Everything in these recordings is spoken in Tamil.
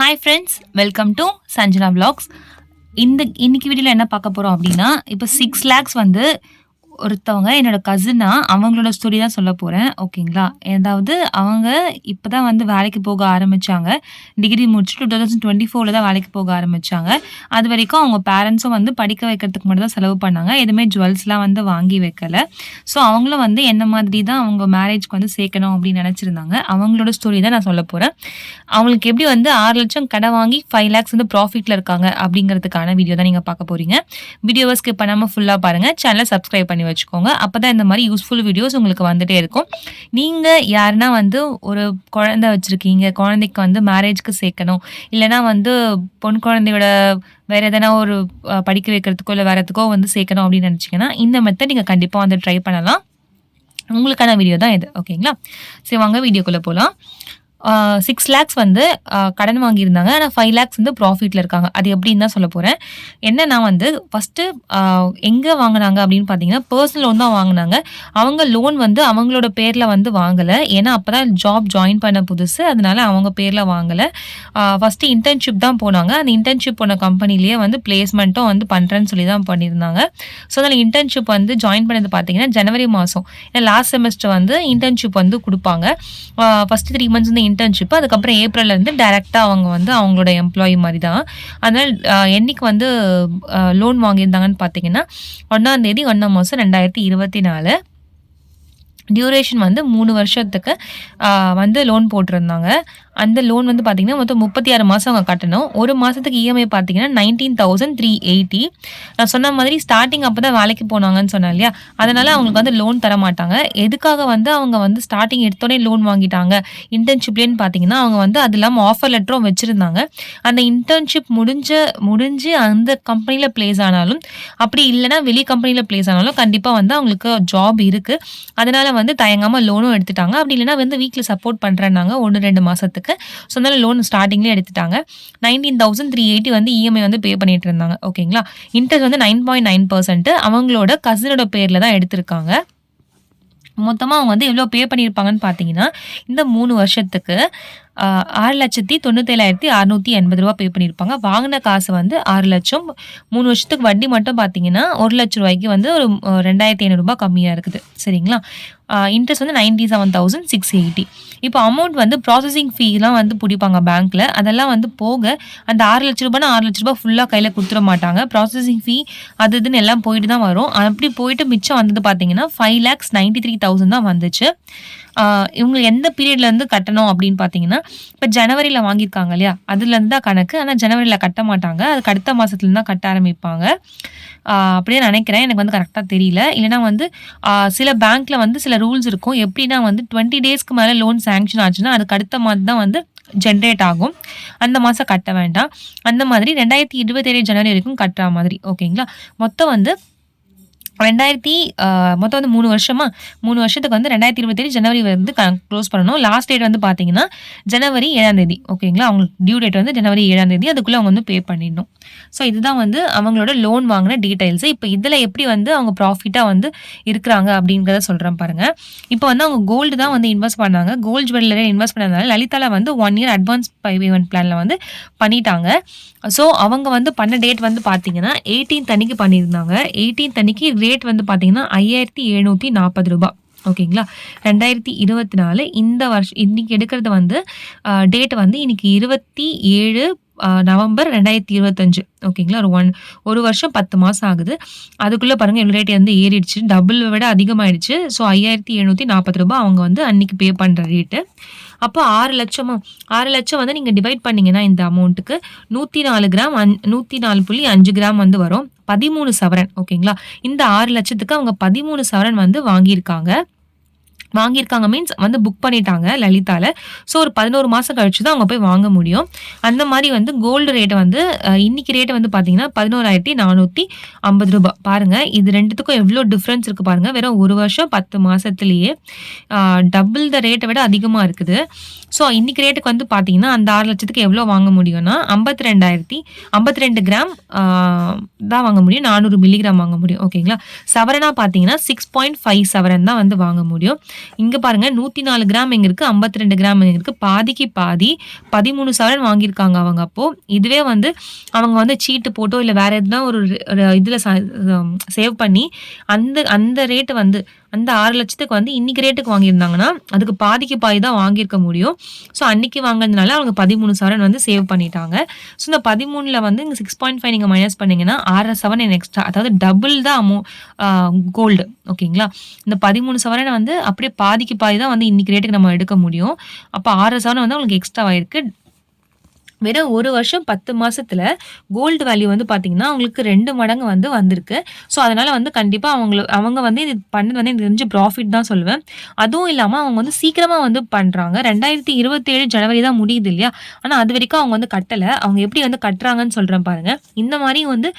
Hi friends welcome to Sanjana blogs இந்த இன்னைக்கு வீடியோவில் என்ன பார்க்க போகிறோம் அப்படின்னா இப்போ சிக்ஸ் லேக்ஸ் வந்து ஒருத்தவங்க என்னோட கசினா அவங்களோட ஸ்டோரி தான் சொல்ல போகிறேன் ஓகேங்களா அதாவது அவங்க இப்போ தான் வந்து வேலைக்கு போக ஆரம்பித்தாங்க டிகிரி முடிச்சுட்டு டூ தௌசண்ட் டுவெண்ட்டி ஃபோரில் தான் வேலைக்கு போக ஆரம்பித்தாங்க அது வரைக்கும் அவங்க பேரண்ட்ஸும் வந்து படிக்க வைக்கிறதுக்கு மட்டும் தான் செலவு பண்ணாங்க. எதுவுமே ஜுவல்ஸ்லாம் வந்து வாங்கி வைக்கல. ஸோ அவங்களும் வந்து என்ன மாதிரி தான் அவங்க மேரேஜ்க்கு வந்து சேர்க்கணும் அப்படின்னு நினச்சிருந்தாங்க. அவங்களோட ஸ்டோரி தான் நான் சொல்ல போகிறேன் அவங்களுக்கு எப்படி வந்து ஆறு லட்சம் கடை வாங்கி ஃபைவ் லேக்ஸ் வந்து ப்ராஃபிட்டில் இருக்காங்க அப்படிங்கிறதுக்கான வீடியோ தான் நீங்கள் பார்க்க போகிறீங்க வீடியோவை ஸ்கிப் பண்ணாமல் ஃபுல்லாக பாருங்கள் சேனலை சப்ஸ்கிரைப் பண்ணி வச்சுக்கோங்க. அப்போ தான் இந்த மாதிரி யூஸ்ஃபுல் வீடியோஸ் உங்களுக்கு வந்துகிட்டே இருக்கும். நீங்கள் யாருன்னா வந்து ஒரு குழந்தை வச்சுருக்கீங்க. குழந்தைக்கு வந்து மேரேஜ்க்கு சேர்க்கணும். இல்லைனா வந்து பொன் குழந்தையோட வேறு எதனா ஒரு படிக்க வைக்கிறதுக்கோ இல்லை வேறு எதுக்கோ வந்து சேர்க்கணும் அப்படின்னு நினச்சிங்கன்னா இந்த மெத்தட் நீங்கள் கண்டிப்பாக வந்து ட்ரை பண்ணலாம். உங்களுக்கான வீடியோ தான் இது. ஓகேங்களா சரி வாங்க வீடியோக்குள்ளே போகலாம் சிக்ஸ் லேக்ஸ் வந்து கடன் வாங்கியிருந்தாங்க. ஆனால் ஃபைவ் லேக்ஸ் வந்து ப்ராஃபிட்டில் இருக்காங்க. அது எப்படின்னு தான் சொல்ல போகிறேன் என்னன்னா வந்து ஃபஸ்ட்டு எங்கே வாங்கினாங்க அப்படின்னு பார்த்தீங்கன்னா பர்சனல் லோன் தான் வாங்கினாங்க. அவங்க லோன் வந்து அவங்களோட பேரில் வந்து வாங்கலை. ஏன்னா அப்போ தான் ஜாப் ஜாயின் பண்ண புதுசு. அதனால அவங்க பேரில் வாங்கலை. ஃபஸ்ட்டு இன்டர்ன்ஷிப் தான் போனாங்க. அந்த இன்டர்ன்ஷிப் போன கம்பெனிலேயே வந்து பிளேஸ்மெண்ட்டும் வந்து பண்ணுறேன்னு சொல்லி தான் பண்ணியிருந்தாங்க. ஸோ அதனால் இன்டர்ன்ஷிப் வந்து ஜாயின் பண்ணது பார்த்தீங்கன்னா ஜனவரி மாதம் ஏன்னா லாஸ்ட் செமஸ்டர் வந்து இன்டர்ன்ஷிப் வந்து கொடுப்பாங்க. ஃபஸ்ட்டு த்ரீ மந்த்ஸ் வந்து இன்டர்ன்ஷிப் அதுக்கப்புறம் ஏப்ரல்ல இருந்து டேரெக்டாக அவங்க வந்து அவங்களோட எம்ப்ளாயி மாதிரி தான் அதனால் என்னைக்கு வந்து லோன் வாங்கியிருந்தாங்கன்னு பார்த்தீங்கன்னா ஒன்றாந்தேதி ஒன்றாம் மாதம் ரெண்டாயிரத்தி இருபத்தி நாலு. டியூரேஷன் வந்து மூணு வருஷத்துக்கு வந்து லோன் போட்டிருந்தாங்க. அந்த லோன் வந்து பார்த்தீங்கன்னா மொத்தம் முப்பத்தி ஆறு மாதம் அவங்க கட்டணும். ஒரு மாதத்துக்கு இஎம்ஐ பார்த்தீங்கன்னா நைன்டீன் தௌசண்ட் த்ரீ எயிட்டி நான் சொன்ன மாதிரி ஸ்டார்டிங் அப்போ தான் வேலைக்கு போனாங்கன்னு சொன்னேன் இல்லையா? அதனால் அவங்களுக்கு வந்து லோன் தர மாட்டாங்க. எதுக்காக வந்து அவங்க வந்து ஸ்டார்டிங் எடுத்தோடனே லோன் வாங்கிட்டாங்க? இன்டர்ன்ஷிப்லேன்னு பார்த்தீங்கன்னா அவங்க வந்து அது இல்லாமல் ஆஃபர் லெட்டரும் வச்சுருந்தாங்க. அந்த இன்டர்ன்ஷிப் முடிஞ்ச முடிஞ்சு அந்த கம்பெனியில் ப்ளேஸ் ஆனாலும் அப்படி இல்லைன்னா வெளி கம்பெனியில் ப்ளேஸ் ஆனாலும் கண்டிப்பாக வந்து அவங்களுக்கு ஜாப் இருக்குது அதனால் வந்து தயங்காமல் லோனும் எடுத்துட்டாங்க. அப்படி இல்லைன்னா வந்து வீட்டில் சப்போர்ட் பண்ணுறேன்னாங்க ஒன்று ரெண்டு மாதத்துக்கு ஸோ அதனால் லோன் ஸ்டார்டிங்லேயே எடுத்துட்டாங்க. நைன்டீன் தௌசண்ட் த்ரீ எயிட்டி வந்து இஎம்ஐ வந்து பே பண்ணிட்டு இருந்தாங்க. ஓகேங்களா இன்ட்ரெஸ்ட் வந்து நைன் பாயிண்ட் நைன் பர்சன்ட் அவங்களோட கசினோட பேரில் தான் எடுத்திருக்காங்க. மொத்தமாக அவங்க வந்து எவ்வளோ பே பண்ணியிருப்பாங்கன்னு பார்த்தீங்கன்னா இந்த மூணு வருஷத்துக்கு ஆறு லட்சத்தி தொண்ணூத்தேழாயிரத்தி அறநூற்றி எண்பது ரூபா பே பண்ணியிருப்பாங்க வாங்கின காசு வந்து ஆறு லட்சம். மூணு வருஷத்துக்கு வட்டி மட்டும் பார்த்தீங்கன்னா ஒரு லட்ச ரூபாய்க்கு வந்து ஒரு ரெண்டாயிரத்தி ஐநூறுரூபா கம்மியாக இருக்குது. சரிங்களா? இன்ட்ரெஸ்ட் வந்து ninety seven thousand six eighty இப்போ அமௌண்ட் வந்து ப்ராசஸிங் ஃபீலாம் வந்து பிடிப்பாங்க பேங்க்கில் அதெல்லாம் வந்து போக அந்த ஆறு லட்ச ரூபாய்னா ஆறு லட்ச ரூபாய் ஃபுல்லாக கையில் கொடுத்துட மாட்டாங்க. ப்ராசஸிங் ஃபீ அது இதுன்னு எல்லாம் போயிட்டு தான் வரும். அப்படி போயிட்டு மிச்சம் வந்தது பார்த்தீங்கன்னா five lakhs ninety three thousand தான் வந்துச்சு. இவங்க எந்த பீரியட்லேருந்து கட்டணும் அப்படின்னு பார்த்தீங்கன்னா இப்போ ஜனவரியில் வாங்கியிருக்காங்க இல்லையா? அதுலேருந்து தான் கணக்கு. ஆனால் ஜனவரியில் கட்ட மாட்டாங்க. அதுக்கு அடுத்த மாதத்துலேருந்து தான் கட்ட ஆரம்பிப்பாங்க. அப்படியே நினைக்கிறேன். எனக்கு வந்து கரெக்டாக தெரியல. இல்லைனா வந்து சில பேங்க்கில் வந்து சில ரூல்ஸ் இருக்கும். எப்படின்னா வந்து டுவெண்ட்டி டேஸ்க்கு மேலே லோன் சேங்ஷன் ஆச்சுன்னா அதுக்கு அடுத்த மாதம் தான் வந்து ஜென்ரேட் ஆகும். அந்த மாதம் கட்ட வேண்டாம். அந்த மாதிரி ரெண்டாயிரத்தி இருபத்தேழு ஜனவரி வரைக்கும் கட்டுற மாதிரி. ஓகேங்களா மொத்தம் வந்து ரெண்டாயிரத்தி மொத்தம் வந்து மூணு வருஷமா? மூணு வருஷத்துக்கு வந்து ரெண்டாயிரத்தி இருபத்தேழு ஜனவரி வந்து க்ளோஸ் பண்ணணும். லாஸ்ட் டேட் வந்து பார்த்தீங்கன்னா ஜனவரி ஏழாம் தேதி. ஓகேங்களா அவங்களுக்கு டியூ டேட் வந்து ஜனவரி ஏழாம் தேதி. அதுக்குள்ளே அவங்க வந்து பே பண்ணிடணும். ஸோ இதுதான் வந்து அவங்களோட லோன் வாங்கின டீட்டெயில்ஸ் இப்போ இதில் எப்படி வந்து அவங்க ப்ராஃபிட்டாக வந்து இருக்கிறாங்க அப்படிங்கிறத சொல்கிறேன் பாருங்கள் இப்போ வந்து அவங்க கோல்டு தான் வந்து இன்வெஸ்ட் பண்ணாங்க. கோல்டு ஜுவல்லரி இன்வெஸ்ட் பண்ணதுனால லலிதால வந்து ஒன் இயர் அட்வான்ஸ் பேமெண்ட் பிளானில் வந்து பண்ணிட்டாங்க. ஸோ அவங்க வந்து பண்ண டேட் வந்து பார்த்தீங்கன்னா எயிட்டீன் அன்னைக்கு பண்ணியிருந்தாங்க. எயிட்டீன் அன்னைக்கு ரேட் வந்து பார்த்தீங்கன்னா ஐயாயிரத்தி எழுநூற்றி நாற்பது ரூபாய். ஓகேங்களா ரெண்டாயிரத்தி இருபத்தி நாலு இந்த வருஷம் இன்னைக்கு எடுக்கிறது வந்து டேட் வந்து இன்னைக்கு இருபத்தி ஏழு நவம்பர் ரெண்டாயிரத்தி இருபத்தஞ்சு. ஓகேங்களா? ஒரு ஒன் ஒரு வருஷம் பத்து மாதம் ஆகுது. அதுக்குள்ளே பாருங்கள் எவ்வளோ ரேட் வந்து ஏறிடுச்சு. டபுள் விட அதிகமாயிடுச்சு. ஸோ ஐயாயிரத்தி எழுநூற்றி நாற்பது ரூபாய் அவங்க வந்து அன்னைக்கு பே பண்ணுற ரேட்டு அப்போ ஆறு லட்சமும் ஆறு லட்சம் வந்து நீங்கள் டிவைட் பண்ணிங்கன்னா இந்த அமௌண்ட்டுக்கு நூற்றி நாலு கிராம் அஞ் நூற்றி நாலு புள்ளி அஞ்சு கிராம் வந்து வரும். பதிமூணு சவரன். ஓகேங்களா? இந்த ஆறு லட்சத்துக்கு அவங்க பதிமூணு சவரன் வந்து வாங்கியிருக்காங்க. வாங்கியிருக்காங்க. மீன்ஸ் வந்து புக் பண்ணிட்டாங்க லலிதாவில் ஸோ ஒரு பதினோரு மாதம் கழிச்சு தான் அவங்க போய் வாங்க முடியும். அந்த மாதிரி வந்து கோல்டு ரேட்டை வந்து இன்னைக்கு ரேட்டு வந்து பார்த்தீங்கன்னா பதினோராயிரத்தி நானூற்றி ஐம்பது ரூபாய் பாருங்கள் இது ரெண்டுத்துக்கும் எவ்வளோ டிஃப்ரென்ஸ் இருக்குது பாருங்கள் வெறும் ஒரு வருஷம் பத்து மாதத்துலேயே டபுள் த ரேட்டை விட அதிகமாக இருக்குது. ஸோ இன்னைக்கு ரேட்டுக்கு வந்து பார்த்தீங்கன்னா அந்த ஆறு லட்சத்துக்கு எவ்வளோ வாங்க முடியும்னா ஐம்பத்தி ரெண்டாயிரத்தி ஐம்பத்தி ரெண்டு கிராம் தான் வாங்க முடியும். நானூறு மில்லிகிராம் வாங்க முடியும். ஓகேங்களா சவரனாக பார்த்தீங்கன்னா சிக்ஸ் பாயிண்ட் ஃபைவ் சவரன் தான் வந்து வாங்க முடியும். இங்க பாருங்க 104 கிராம் எங்க இருக்கு, 52 கிராம் எங்க இருக்கு. பாதிக்கு பாதி 13 சவரன் வாங்கியிருக்காங்க அவங்க அப்போ. இதுவே வந்து அவங்க வந்து சீட்டு போட்டோ, இல்ல வேற எதுனா ஒரு இதுல சேவ் பண்ணி அந்த அந்த ரேட் வந்து அந்த 6,00,000க்கு வந்து இன்னைக்கு ரேட்டுக்கு வாங்கியிருந்தாங்கன்னா, அதுக்கு பாதிக்கு பாதி தான் வாங்கியிருக்க முடியும். ஸோ அன்னைக்கு வாங்கினதுனால அவங்க 13 சவரன் வந்து சேவ் பண்ணிட்டாங்க. ஸோ இந்த 13ல வந்து இங்கே சிக்ஸ் பாயிண்ட் ஃபைவ் நீங்கள் மைனஸ் பண்ணீங்கன்னா ஆறரை சவரன் எக்ஸ்ட்ரா அதாவது டபுள் தான் அமௌ கோல்டு ஓகேங்களா? இந்த பதிமூணு சவரனை வந்து அப்படியே பாதிக்கு பாதி தான் வந்து இன்னைக்கு ரேட்டுக்கு நம்ம எடுக்க முடியும். அப்போ ஆறரை சவரன் வந்து உங்களுக்கு எக்ஸ்ட்ரா ஆயிருக்கு. வெறும் ஒரு வருஷம் பத்து மாதத்தில் கோல்டு வேல்யூ வந்து பார்த்தீங்கன்னா, அவங்களுக்கு ரெண்டு மடங்கு வந்து வந்திருக்கு. ஸோ அதனால் வந்து கண்டிப்பாக அவங்கள அவங்க வந்து இது பண்ணது வந்து எனக்கு தெரிஞ்சு ப்ராஃபிட் தான் சொல்லுவேன். அதுவும் இல்லாமல் அவங்க வந்து சீக்கிரமாக வந்து பண்ணுறாங்க ரெண்டாயிரத்தி இருபத்தேழு ஜனவரி தான் முடியுது இல்லையா? ஆனால் அது வரைக்கும் அவங்க வந்து கட்டலை அவங்க எப்படி வந்து கட்டுறாங்கன்னு சொல்கிறேன் பாருங்கள் இந்த மாதிரி வந்து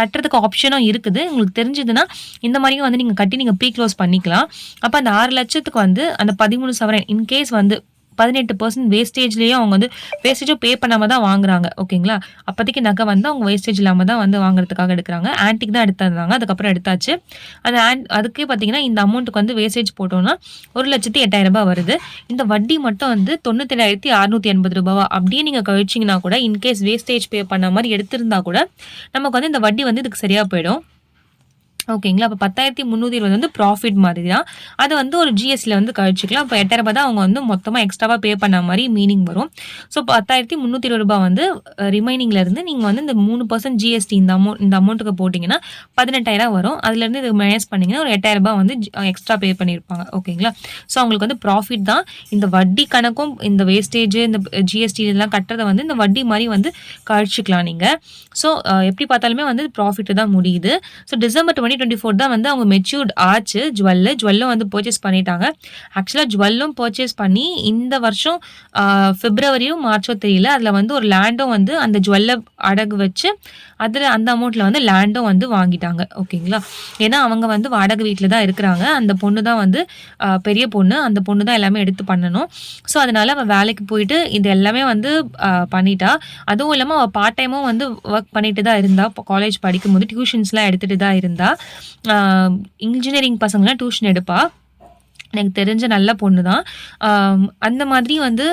கட்டுறதுக்கு ஆப்ஷனும் இருக்குது. உங்களுக்கு தெரிஞ்சதுன்னா, இந்த மாதிரியும் வந்து நீங்கள் கட்டி நீங்கள் ப்ரீ க்ளோஸ் பண்ணிக்கலாம். அப்போ அந்த 6,00,000க்கு வந்து அந்த 13 சவரன் இன்கேஸ் வந்து பதினெட்டு பர்சன்ட் வேஸ்டேஜ்லேயும் அவங்க வந்து வேஸ்டேஜும் பே பண்ணாமல் தான் வாங்குறாங்க. ஓகேங்களா? அப்போதைக்கு நகை வந்து அவங்க வேஸ்டேஜ் இல்லாமல் தான் வந்து வாங்குறதுக்காக எடுக்கிறாங்க ஆன்டிக் தான் எடுத்திருந்தாங்க. அதுக்கப்புறம் எடுத்தாச்சு. அந்த ஆன் அதுக்கே பார்த்தீங்கன்னா, இந்த அமௌண்ட்டுக்கு வந்து வேஸ்டேஜ் போட்டோம்னா ஒரு லட்சத்தி எட்டாயிரம் ரூபாய் வருது. இந்த வட்டி மட்டும் வந்து ரூ. 97,680 அப்படியே நீங்கள் கழிச்சிங்கன்னா கூட, இன்கேஸ் வேஸ்டேஜ் பே பண்ண மாதிரி எடுத்திருந்தா கூட, நமக்கு வந்து இந்த வட்டி வந்து இதுக்கு சரியாக போயிடும். ஓகேங்களா? அப்போ பத்தாயிரத்தி முந்நூற்றி இருபது வந்து ப்ராஃபிட் மாதிரி தான். அதை வந்து ஒரு ஜிஎஸ்டியில் வந்து கழிச்சிக்கலாம் இப்போ எட்டாயிரம் ரூபாய் தான் அவங்க வந்து மொத்தமாக எக்ஸ்ட்ராவாக பே பண்ண மாதிரி மீனிங் வரும். ஸோ பத்தாயிரத்தி முந்நூற்றி இருபது ரூபாய் வந்து ரிமைனிங்ல இருந்து வந்து இந்த மூணு பர்சன்ட் ஜிஎஸ்டி இந்த அமௌண்ட் இந்த அமௌண்ட்டுக்கு போட்டிங்கன்னா பதினெட்டாயிரம் வரும். அதுலேருந்து இது மைனஸ் பண்ணீங்கன்னா, ஒரு எட்டாயிரம் ரூபாய் வந்து எக்ஸ்ட்ரா பே பண்ணியிருப்பாங்க. ஓகேங்களா? ஸோ அவங்களுக்கு வந்து ப்ராஃபிட் தான். இந்த வட்டி கணக்கும் இந்த வேஸ்டேஜ், இந்த ஜிஎஸ்டி இதெல்லாம் கட்டுறத வந்து இந்த வட்டி மாதிரி வந்து கழிச்சிக்கலாம் நீங்கள் ஸோ எப்படி பார்த்தாலுமே வந்து ப்ராஃபிட்டு தான் முடியுது. ஸோ டிசம்பர் 2024 தான் வந்து அவங்க மெச்சூர்ட் ஆச்சு ஜுவல்லு. ஜுவல்லும் வந்து பர்ச்சேஸ் பண்ணிட்டாங்க. ஆக்சுவலாக ஜுவல்லும் பர்ச்சேஸ் பண்ணி இந்த வருஷம் பிப்ரவரியும் மார்ச்சோ தெரியல. அதில் வந்து ஒரு லேண்டும் வந்து அந்த ஜுவல்ல அடகு வச்சு, அதில் அந்த அமௌண்ட்டில் வந்து லேண்டும் வந்து வாங்கிட்டாங்க. ஓகேங்களா? ஏன்னா அவங்க வந்து வாடகை வீட்டில் தான் இருக்கிறாங்க. அந்த பொண்ணு தான் வந்து பெரிய பொண்ணு. அந்த பொண்ணு தான் எல்லாமே எடுத்து பண்ணணும். ஸோ அதனால அவள் வேலைக்கு போயிட்டு இது எல்லாமே வந்து பண்ணிட்டா. அதுவும் இல்லாமல் அவள் பார்ட் டைமும் வந்து ஒர்க் பண்ணிட்டு தான் இருந்தா. காலேஜ் படிக்கும்போது டியூஷன்ஸ்லாம் எடுத்துகிட்டு தான் இருந்தா. இன்ஜினியரிங் பசங்களாம் டியூஷன் எடுப்பாள் எனக்கு தெரிஞ்ச நல்ல பொண்ணு தான். அந்த மாதிரி வந்து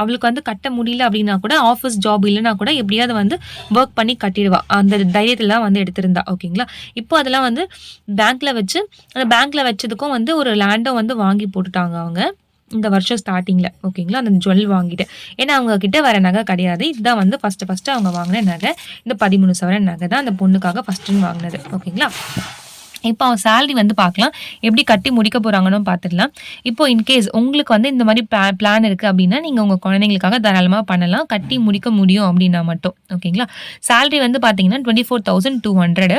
அவளுக்கு வந்து கட்ட முடியல அப்படின்னா கூட, ஆஃபீஸ் ஜாப் இல்லைன்னா கூட எப்படியாவது வந்து ஒர்க் பண்ணி கட்டிடுவா. அந்த தைரியத்தெல்லாம் வந்து எடுத்திருந்தா. ஓகேங்களா? இப்போ அதெல்லாம் வந்து பேங்க்ல வச்சு அந்த பேங்க்ல வச்சதுக்கும் வந்து ஒரு லேண்டும் வந்து வாங்கி போட்டுட்டாங்க அவங்க. இந்த வருஷம் ஸ்டார்டிங்கில் ஓகேங்களா? அந்த ஜுவல் வாங்கிட்டு. ஏன்னா அவங்க கிட்ட வேற நகை கிடையாது. இதுதான் வந்து ஃபர்ஸ்ட்டு ஃபர்ஸ்ட்டு அவங்க வாங்கின நகை. இந்த 13 சவரன் நகை தான் அந்த பொண்ணுக்காக ஃபர்ஸ்ட்டுன்னு வாங்கினது ஓகேங்களா? இப்போ அவன் சேலரி வந்து பார்க்கலாம். எப்படி கட்டி முடிக்க போகிறாங்கன்னு பார்த்துடலாம். இப்போ இன்கேஸ் உங்களுக்கு வந்து இந்த மாதிரி பிளா பிளான் இருக்குது அப்படின்னா, நீங்கள் உங்கள் குழந்தைங்களுக்காக தாராளமாக பண்ணலாம். கட்டி முடிக்க முடியும் அப்படின்னா மட்டும். ஓகேங்களா? சேலரி வந்து பார்த்தீங்கன்னா 24,200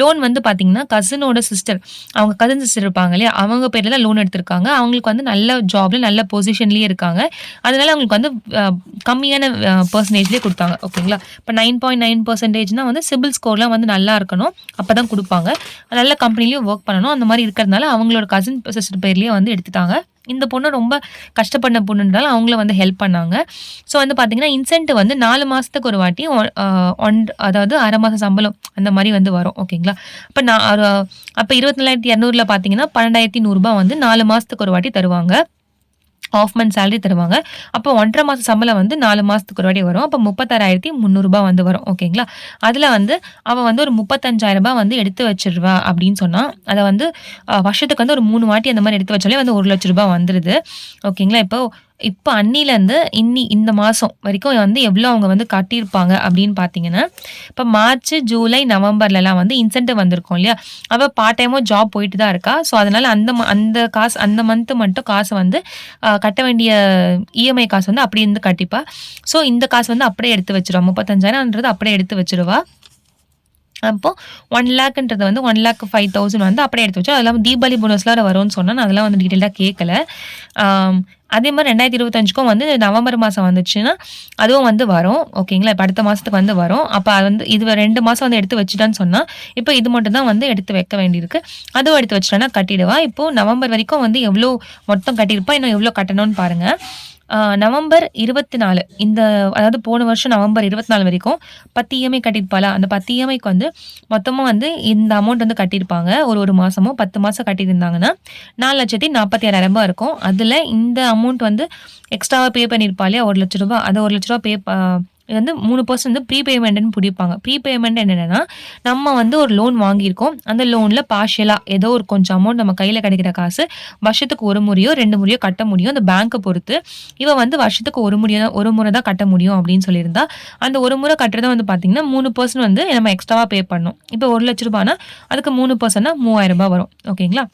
லோன் வந்து பார்த்தீங்கன்னா, கசினோட சிஸ்டர் அவங்க கசின் சிஸ்டர் இருப்பாங்க இல்லையா? அவங்க பேரில் தான் லோன் எடுத்திருக்காங்க. அவங்களுக்கு வந்து நல்ல ஜாப்ல, நல்ல பொசிஷன்லேயே இருக்காங்க. அதனால அவங்களுக்கு வந்து கம்மியான பர்சன்டேஜ்லேயே கொடுத்தாங்க ஓகேங்களா இப்போ நைன் பாயிண்ட் நைன் பர்சன்டேஜ்னால் வந்து சிபில் ஸ்கோர்லாம் வந்து நல்லா இருக்கணும். அப்போ தான் கொடுப்பாங்க நல்ல கம்பெனிலையும் ஒர்க் பண்ணணும். அந்த மாதிரி இருக்கிறதுனால அவங்களோட கசின் சிஸ்டர் பேர்லேயே வந்து எடுத்துட்டாங்க. இந்த பொண்ணு ரொம்ப கஷ்டப்பட்ட பொண்ணுன்றதால அவங்களும் வந்து ஹெல்ப் பண்ணாங்க. ஸோ வந்து பார்த்தீங்கன்னா, இன்சென்ட் வந்து நாலு மாதத்துக்கு ஒரு வாட்டி ஒன் அதாவது அரை மாதம் சம்பளம் அந்த மாதிரி வந்து வரும். ஓகேங்களா? இப்போ நான் அப்போ இருபத்தி நாலாயிரத்தி இரநூறுல பார்த்தீங்கன்னா, பன்னெண்டாயிரத்தி நூறுரூபா வந்து நாலு மாதத்துக்கு ஒரு வாட்டி தருவாங்க. ஆஃப் மந்த் சேலரி தருவாங்க. அப்போ ஒன்றரை மாதம் சம்பளம் வந்து நாலு மாதத்துக்கு ஒரு வாட்டி வரும். அப்போ முப்பத்தாறாயிரத்தி முந்நூறுரூபா வந்து வரும். ஓகேங்களா? அதில் வந்து அவள் வந்து ஒரு முப்பத்தஞ்சாயிரரூபா வந்து எடுத்து வச்சிருவா அப்படின்னு சொன்னால் அதை வந்து வருஷத்துக்கு வந்து ஒரு மூணு வாட்டி அந்த மாதிரி எடுத்து வச்சாலே வந்து ஒரு லட்ச ரூபா வந்துடுது ஓகேங்களா? இப்போ இப்போ அன்னிலேருந்து இன்னி இந்த மாதம் வரைக்கும் வந்து எவ்வளோ அவங்க வந்து கட்டியிருப்பாங்க அப்படின்னு பார்த்தீங்கன்னா, இப்போ மார்ச், ஜூலை, நவம்பர்லலாம் வந்து இன்சென்டிவ் வந்திருக்கும் இல்லையா? அவள் பார்ட் டைமும் ஜாப் போயிட்டு தான் இருக்கா. ஸோ அதனால் அந்த ம அந்த காசு அந்த மந்த்து மட்டும் காசு வந்து கட்ட வேண்டிய இஎம்ஐ காசு வந்து அப்படியே இருந்து கட்டிப்பா. ஸோ இந்த காசு வந்து அப்படியே எடுத்து வச்சுருவா. 35,000ன்றது அப்படியே எடுத்து வச்சிருவா அப்போ 1,00,000ன்றது வந்து 1,05,000 வந்து அப்படியே எடுத்து வச்சோம் அது தீபாவளி போனஸ்லாம் வரும்னு சொன்னால் நான் அதெல்லாம் வந்து டீட்டெயிலாக கேட்கல. அதே மாதிரி ரெண்டாயிரத்தி இருபத்தஞ்சுக்கும் வந்து நவம்பர் மாதம் வந்துச்சுன்னா, அதுவும் வந்து வரும். ஓகேங்களா? இப்போ அடுத்த மாதத்துக்கு வந்து வரும். அப்போ அது வந்து இது ரெண்டு மாதம் வந்து எடுத்து வச்சுட்டான்னு சொன்னால் இப்போ இது மட்டும் தான் வந்து எடுத்து வைக்க வேண்டியிருக்கு. அதுவும் எடுத்து வச்சிட்டேன்னா கட்டிடுவா. இப்போது நவம்பர் வரைக்கும் வந்து எவ்வளோ மொத்தம் கட்டியிருப்பா, இன்னும் எவ்வளோ கட்டணும்னு பாருங்கள் நவம்பர் இருபத்தி நாலு இந்த அதாவது போன வருஷம் நவம்பர் இருபத்தி நாலு வரைக்கும் பத்து இஎம்ஐ கட்டியிருப்பாளா? அந்த பத்து இஎம்ஐக்கு வந்து மொத்தமாக வந்து இந்த அமௌண்ட் வந்து கட்டியிருப்பாங்க. ஒரு ஒரு மாதமோ பத்து மாதம் கட்டியிருந்தாங்கன்னா நாலு லட்சத்தி நாற்பத்தி ஆறாயிரம் ரூபாய் இருக்கும். அதில் இந்த அமௌண்ட் வந்து எக்ஸ்ட்ராவாக பே பண்ணியிருப்பாளே ஒரு லட்ச ரூபா அதை ஒரு லட்ச ரூபா பே இது வந்து மூணு பர்சன்ட் வந்து ப்ரீ பேமெண்ட்னு பிடிப்பாங்க. ப்ரீ பேமெண்ட் என்னென்னா நம்ம வந்து ஒரு லோன் வாங்கியிருக்கோம். அந்த லோனில் பார்ஷியலாக ஏதோ ஒரு கொஞ்சம் அமௌண்ட் நம்ம கையில் கிடைக்கிற காசு வருஷத்துக்கு ஒரு முறையோ ரெண்டு முறையோ கட்ட முடியும். அந்த பேங்க்கை பொறுத்து இவன் வந்து வருஷத்துக்கு ஒரு முறை தான் ஒரு முறை தான் கட்ட முடியும் அப்படின்னு சொல்லியிருந்தா அந்த ஒரு முறை கட்டுறத வந்து பார்த்தீங்கன்னா மூணு பர்சன்ட் வந்து நம்ம எக்ஸ்ட்ராவாக பே பண்ணணும். இப்போ ஒரு லட்ச ரூபானா அதுக்கு மூணு பர்சன்ட்னா மூவாயிரம் ரூபாய் வரும். ஓகேங்களா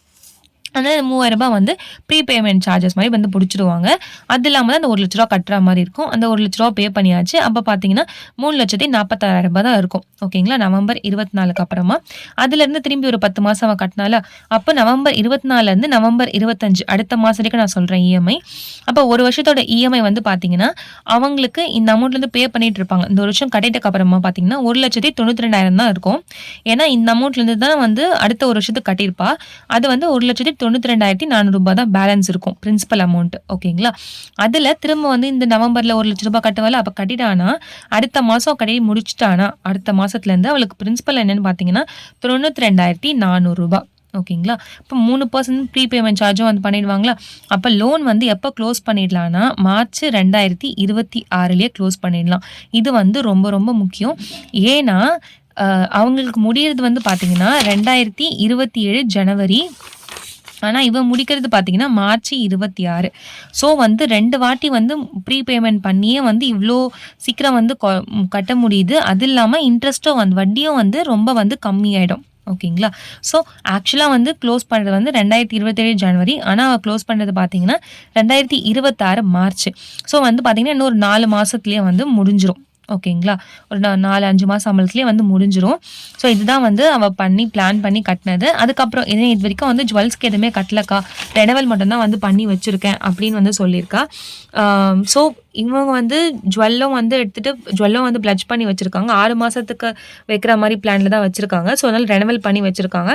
அந்த மூவாயிரம் ரூபாய் வந்து ப்ரீ பேமெண்ட் சார்ஜஸ் மாதிரி வந்து பிடிச்சிடுவாங்க. அது இல்லாமல் அந்த ஒரு லட்ச ரூபா கட்டுற மாதிரி இருக்கும். அந்த ஒரு லட்ச ரூபா பே பண்ணியாச்சு. அப்போ பார்த்தீங்கன்னா மூணு லட்சத்தி நாற்பத்தாயிரம் ரூபாய் தான் இருக்கும். ஓகேங்களா நவம்பர் இருபத்தி நாலுக்கு அப்புறமா அதுலேருந்து திரும்பி ஒரு பத்து மாதம் அவன் கட்டினால அப்போ நவம்பர் இருபத்தி நாலுலேருந்து நவம்பர் இருபத்தஞ்சு அடுத்த மாதம் வரைக்கும் நான் சொல்கிறேன் இஎம்ஐ அப்போ ஒரு வருஷத்தோட இஎம்ஐ வந்து பார்த்தீங்கன்னா அவங்களுக்கு இந்த அமௌண்ட்லேருந்து பே பண்ணிட்டு இருப்பாங்க. இந்த ஒரு வருஷம் கட்டிட்டக்கு அப்புறமா பார்த்தீங்கன்னா ஒரு லட்சத்தி தொண்ணூற்றி ரெண்டாயிரம் தான் இருக்கும். ஏன்னா இந்த அமௌண்ட்லேருந்து தான் வந்து அடுத்த ஒரு வருஷத்துக்கு கட்டியிருப்பா. அது வந்து ஒரு லட்சத்தி தொண்ணூற்றி ரெண்டாயிரத்தி நானூறுரூபா தான் பேலன்ஸ் இருக்கும் பிரின்சிபல் அமௌண்ட் ஓகேங்களா அதில் திரும்ப வந்து இந்த நவம்பரில் ஒரு லட்ச ரூபாய் கட்டுவாள் அப்போ கட்டிட்டானா? அடுத்த மாதம் கட்டி முடிச்சிட்டானா? அடுத்த மாதத்துலேருந்து அவளுக்கு பிரின்சிபல் என்னென்னு பார்த்தீங்கன்னா தொண்ணூற்றி ரெண்டாயிரத்தி நானூறுரூபா ஓகேங்களா இப்போ மூணு பர்சன்ட் ப்ரீ பேமெண்ட் சார்ஜும் வந்து பண்ணிடுவாங்களா? அப்போ லோன் வந்து எப்போ க்ளோஸ் பண்ணிடலான்னா மார்ச் ரெண்டாயிரத்தி இருபத்தி ஆறுலேயே க்ளோஸ் பண்ணிடலாம். இது வந்து ரொம்ப ரொம்ப முக்கியம். ஏன்னா அவங்களுக்கு முடியறது வந்து பார்த்தீங்கன்னா ரெண்டாயிரத்தி இருபத்தி ஏழு ஜனவரி ஆனால் இவன் முடிக்கிறது பார்த்தீங்கன்னா மார்ச் இருபத்தி ஆறு. ஸோ வந்து ரெண்டு வாட்டி வந்து ப்ரீ பேமெண்ட் பண்ணியே வந்து இவ்வளோ சீக்கிரம் வந்து கட்ட முடியுது. அது இல்லாமல் இன்ட்ரெஸ்ட்டும் வந்து வட்டியும் வந்து ரொம்ப வந்து கம்மியாயிடும். ஓகேங்களா? ஸோ ஆக்சுவலாக வந்து க்ளோஸ் பண்ணுறது வந்து ரெண்டாயிரத்தி இருபத்தேழு ஜனவரி ஆனால் அவள் க்ளோஸ் பண்ணுறது பார்த்தீங்கன்னா ரெண்டாயிரத்தி இருபத்தாறு மார்ச் ஸோ வந்து பார்த்தீங்கன்னா இன்னும் ஒரு நாலு மாதத்துலேயே வந்து முடிஞ்சிடும் ஓகேங்களா? ஒரு நாலு அஞ்சு மாதம் சம்பளத்துலேயே வந்து முடிஞ்சிடும் ஸோ இதுதான் வந்து அவள் பண்ணி பிளான் பண்ணி கட்டினது. அதுக்கப்புறம் இதே இது வரைக்கும் வந்து ஜுவல்ஸ்க்கு எதுவுமே கட்டலக்கா. ரெனவல் மட்டும்தான் வந்து பண்ணி வச்சுருக்கேன் அப்படின்னு வந்து சொல்லியிருக்கா. ஸோ இவங்க வந்து ஜுவல்லும் வந்து எடுத்துகிட்டு ஜுவல்லும் வந்து பிளட்ஜ் பண்ணி வச்சுருக்காங்க. ஆறு மாதத்துக்கு வைக்கிற மாதிரி பிளானில் தான் வச்சுருக்காங்க. ஸோ அதனால் ரெனவல் பண்ணி வச்சுருக்காங்க.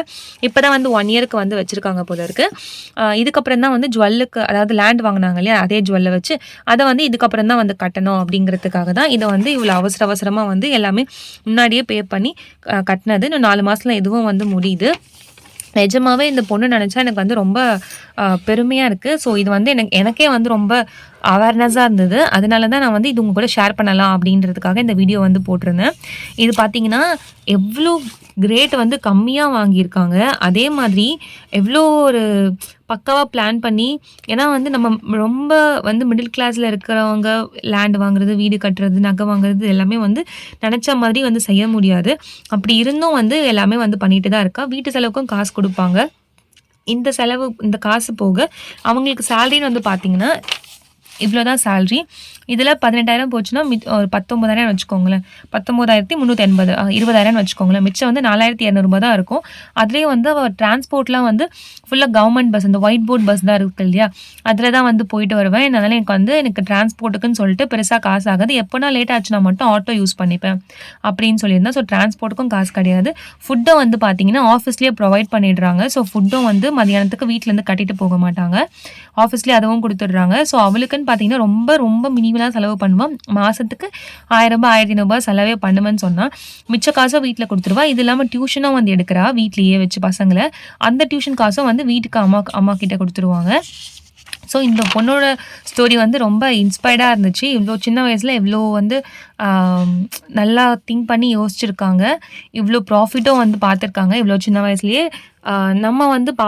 இப்போ தான் வந்து ஒன் இயருக்கு வந்து வச்சுருக்காங்க போல இருக்குது இதுக்கப்புறம் தான் வந்து ஜுவல்லுக்கு அதாவது லேண்ட் வாங்கினாங்க இல்லையா அதே ஜுவல்லை வச்சு அதை வந்து இதுக்கப்புறம் தான் வந்து கட்டணும் அப்படிங்கிறதுக்காக தான் இதை வந்து இவ்வளோ அவசர அவசரமாக வந்து எல்லாமே முன்னாடியே பே பண்ணி கட்டினது. இன்னும் நாலு மாதத்தில் எதுவும் வந்து முடியுது. நிஜமாவே இந்த பொண்ணு நினச்சா எனக்கு வந்து ரொம்ப பெருமையாக இருக்குது ஸோ இது வந்து எனக்கு எனக்கே வந்து ரொம்ப அவேர்னஸாக இருந்தது. அதனால தான் நான் வந்து இது உங்கள் கூட ஷேர் பண்ணலாம் அப்படின்றதுக்காக இந்த வீடியோ வந்து போட்டிருந்தேன். இது பார்த்தீங்கன்னா எவ்வளோ கிரேட் வந்து கம்மியாக வாங்கியிருக்காங்க. அதே மாதிரி எவ்வளோ ஒரு பக்காவாக பிளான் பண்ணி ஏன்னா வந்து நம்ம ரொம்ப வந்து மிடில் கிளாஸில் இருக்கிறவங்க லேண்ட் வாங்குறது வீடு கட்டுறது நகை வாங்குறது எல்லாமே வந்து நினச்ச மாதிரி வந்து செய்ய முடியாது. அப்படி இருந்தும் வந்து எல்லாமே வந்து பண்ணிட்டு தான் இருக்கா. வீட்டு செலவுக்கும் காசு கொடுப்பாங்க. இந்த செலவு இந்த காசு போக அவங்களுக்கு சேலரின்னு வந்து பார்த்திங்கன்னா இவ்வளோ தான் சேல்ரி இதில் பதினெட்டாயிரம் போச்சுன்னா மி ஒரு பத்தொம்பதாயிரம் வச்சுக்கோங்களேன். பத்தொம்போதாயிரத்தி முந்நூற்றி எண்பது இருபதாயிரம் வச்சுக்கோங்களேன். மிச்சம் வந்து நாலாயிரத்தி இரநூறுபா தான் இருக்கும். அதுலேயும் வந்து அவள் டிரான்ஸ்போர்ட்லாம் வந்து ஃபுல்லாக கவர்மெண்ட் பஸ் இந்த ஒயிட் போர்ட் பஸ் தான் இருக்குது இல்லையா? அதில் தான் வந்து போயிட்டு வருவேன். அதனால் எனக்கு வந்து எனக்கு டிரான்ஸ்போர்ட்டுக்குன்னு சொல்லிட்டு பெருசாக காசு ஆகாது. எப்போனா லேட் ஆச்சுன்னா மட்டும் ஆட்டோ யூஸ் பண்ணிப்பேன் அப்படின்னு சொல்லியிருந்தேன். ஸோ டிரான்ஸ்போர்ட்டுக்கும் காசு கிடையாது. ஃபுட்டை வந்து பார்த்தீங்கன்னா ஆஃபீஸ்லேயே ப்ரொவைட் பண்ணிடுறாங்க. ஸோ ஃபுட்டும் வந்து மதியானத்துக்கு வீட்டிலேருந்து கட்டிட்டு போக மாட்டாங்க. ஆஃபீஸ்லேயே அதுவும் கொடுத்துட்றாங்க. ஸோ அவளுக்குன்னு பார்த்தீங்கன்னா ரொம்ப ரொம்ப மினிமம் மினிமலாக செலவு பண்ணுவோம். மாதத்துக்கு ஆயிரம் ரூபாய் ஆயிரத்தி ஐநூறுபா செலவே பண்ணுவேன்னு சொன்னால் மிச்ச காசும் வீட்டில் கொடுத்துருவா. இது இல்லாமல் டியூஷனும் வந்து எடுக்கிறா வீட்லேயே வச்சு பசங்களை. அந்த டியூஷன் காசும் வந்து வீட்டுக்கு அம்மா அம்மா கிட்ட கொடுத்துருவாங்க. ஸோ இந்த பொண்ணோட ஸ்டோரி வந்து ரொம்ப இன்ஸ்பயர்டாக இருந்துச்சு. இவ்வளோ சின்ன வயசில் இவ்வளோ வந்து நல்லா திங்க் பண்ணி யோசிச்சிருக்காங்க. இவ்வளோ ப்ராஃபிட்டும் வந்து பார்த்துருக்காங்க. இவ்வளோ சின்ன வயசுலேயே நம்ம வந்து பா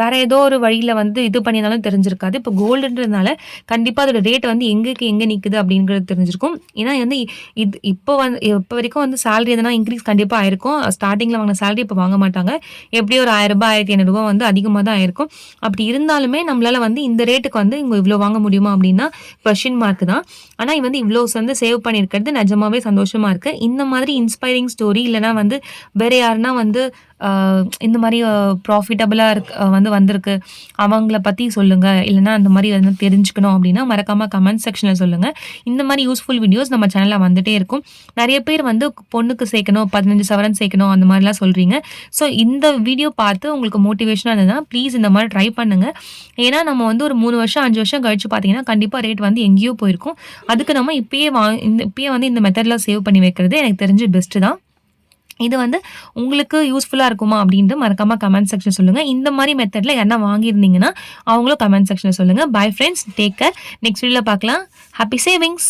வேற ஏதோ ஒரு வழியில் வந்து இது பண்ணியிருந்தாலும் தெரிஞ்சிருக்காது. இப்போ கோல்டுன்றதுனால கண்டிப்பாக அதோட ரேட் வந்து எங்கேக்கு எங்கே நிற்குது அப்படிங்கிறது தெரிஞ்சிருக்கும். ஏன்னா வந்து இது இப்போ வந்து இப்போ வரைக்கும் வந்து சேலரி எதனா இன்க்ரீஸ் கண்டிப்பாக ஆயிருக்கும். ஸ்டார்டிங்கில் வாங்கின சேலரி இப்போ வாங்க மாட்டாங்க. எப்படியும் ஒரு ஆயிரம் ரூபாய் ஆயிரத்தி ஐநூறுரூவா வந்து அதிகமாக தான் ஆயிருக்கும். அப்படி இருந்தாலுமே நம்மளால் வந்து இந்த ரேட்டுக்கு வந்து இங்கே இவ்வளோ வாங்க முடியுமா அப்படின்னா கொஷின் மார்க் தான். ஆனால் வந்து இவ்வளோ வந்து சேவ் பண்ணியிருக்கிறது நிஜமாவே சந்தோஷமாக இருக்குது இந்த மாதிரி இன்ஸ்பைரிங் ஸ்டோரி இல்லைனா வந்து வேறு யாருன்னா வந்து இந்த மாதிரி ப்ராஃபிட்டபுளாக இருக் வந்து வந்திருக்கு. அவங்கள பற்றி சொல்லுங்கள் இல்லைன்னா அந்த மாதிரி வந்து தெரிஞ்சுக்கணும் அப்படின்னா மறக்காமல் கமெண்ட் செக்ஷனில் சொல்லுங்கள் இந்த மாதிரி யூஸ்ஃபுல் வீடியோஸ் நம்ம சேனலில் வந்துட்டே இருக்கும். நிறைய பேர் வந்து பொண்ணுக்கு சேர்க்கணும் பதினஞ்சு சவரன் சேர்க்கணும் அந்த மாதிரிலாம் சொல்கிறீங்க ஸோ இந்த வீடியோ பார்த்து உங்களுக்கு மோட்டிவேஷனாக இருந்ததுன்னா ப்ளீஸ் இந்த மாதிரி ட்ரை பண்ணுங்கள் ஏன்னா நம்ம வந்து ஒரு மூணு வருஷம் அஞ்சு வருஷம் கழிச்சு பார்த்தீங்கன்னா கண்டிப்பாக ரேட் வந்து எங்கேயோ போயிருக்கும். அதுக்கு நம்ம இப்பயே வா இந்த இப்பயே வந்து இந்த மெத்தடில் சேவ் பண்ணி வைக்கிறது எனக்கு தெரிஞ்சு பெஸ்ட்டு தான். இது வந்து உங்களுக்கு யூஸ்ஃபுல்லாக இருக்குமா அப்படின்ட்டு மறக்காமல் கமெண்ட் செக்ஷன் சொல்லுங்கள் இந்த மாதிரி மெத்தடில் என்ன வாங்கியிருந்தீங்கன்னா அவங்களும் கமெண்ட் செக்ஷனில் சொல்லுங்கள் bye friends take care next வீடியோவில் பார்க்கலாம். Happy savings